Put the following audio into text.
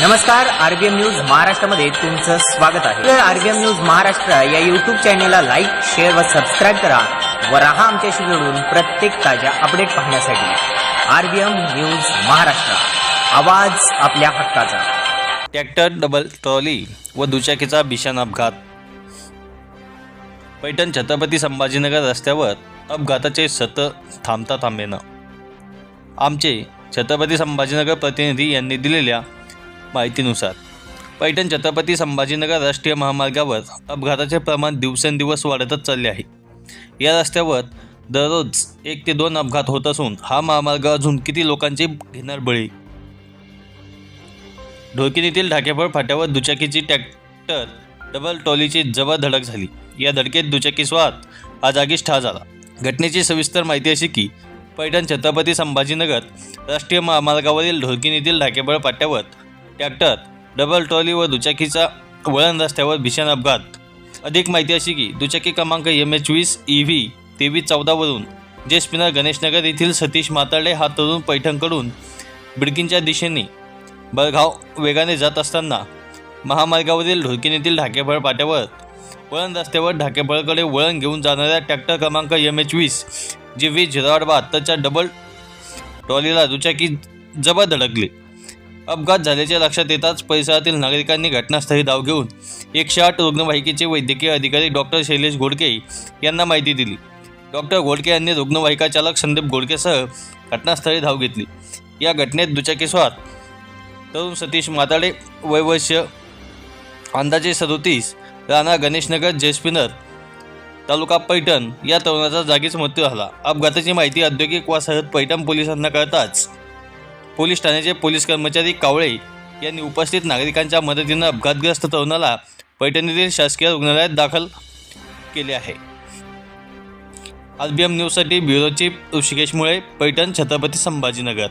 नमस्कार RBM news महाराष्ट्रामध्ये तुमचं स्वागत आहे. आरबीएम न्यूज महाराष्ट्र या युट्यूब चॅनेलला लाईक शेअर व सबस्क्राईब करा व राहा आमच्याशी जोडून प्रत्येक ताज्या अपडेट पाहण्यासाठी. RBM news Maharashtra. आवाज आपल्या हक्काचा. ट्रॅक्टर डबल ट्रॉली व दुचाकीचा भीषण अपघात. पैठण छत्रपती संभाजीनगर रस्त्यावर अपघाताचे सत थांबता थांबेना. आमचे छत्रपती संभाजीनगर प्रतिनिधी यांनी दिलेल्या माहितीनुसार पैठण छत्रपती संभाजीनगर राष्ट्रीय महामार्गावर अपघाताचे प्रमाण दिवसेंदिवस वाढतच चालले आहे. या रस्त्यावर दररोज एक ते दोन अपघात होत असून हा महामार्ग अजून किती लोकांची घेणार बळी? ढोकिनीतील ढाकेफळ फाट्यावर दुचाकीची ट्रॅक्टर डबल टॉलीची जबर धडक झाली. या धडकेत दुचाकी स्वार हा जागीच ठार झाला. घटनेची सविस्तर माहिती अशी की पैठण छत्रपती संभाजीनगर राष्ट्रीय महामार्गावरील ढोलकिनीतील ढाकेफळ फाट्यावर ट्रॅक्टर डबल ट्रॉली व दुचाकीचा वळण रस्त्यावर भीषण अपघात. अधिक माहिती अशी की दुचाकी क्रमांक एम एच वीस ई व्ही तेवीस चौदावरून जे स्पिनर गणेशनगर येथील सतीश माताडे हा तरुण पैठणकडून बिडकींच्या दिशेने बळगाव वेगाने जात असताना महामार्गावरील ढोलकिनीतील ढाकेफळ पाट्यावर वळण रस्त्यावर ढाकेफळकडे वळण घेऊन जाणाऱ्या ट्रॅक्टर क्रमांक एम एच वीस जी वीस झिरोआठ बहात्तरच्या डबल ट्रॉलीला दुचाकी जबर धडकली. अपघात झाल्याचे लक्षात येताच परिसरातील नागरिकांनी घटनास्थळी धाव घेऊन एकशे आठ रुग्णवाहिकेचे वैद्यकीय अधिकारी डॉक्टर शैलेश घोडके यांना माहिती दिली. डॉक्टर घोडके यांनी रुग्णवाहिका चालक संदीप घोडकेसह घटनास्थळी धाव घेतली. या घटनेत दुचाकीस्वार तरुण सतीश माताडे वैवश्य अंदाजे सदोतीस राणा गणेशनगर जयस्पिनर तालुका पैठण या तरुणाचा जागीच मृत्यू झाला. अपघाताची माहिती औद्योगिक वसाहत पैठण पोलिसांना कळताच पोलीस ठाण्याचे पोलीस कर्मचारी कावळे यांनी उपस्थित नागरिकांच्या मदतीनं अपघातग्रस्त तरुणाला पैठणीतील शासकीय रुग्णालयात दाखल केले आहे. आर बी एम न्यूजसाठी ब्युरो चीफ ऋषिकेश मुळे पैठण छत्रपती संभाजीनगर.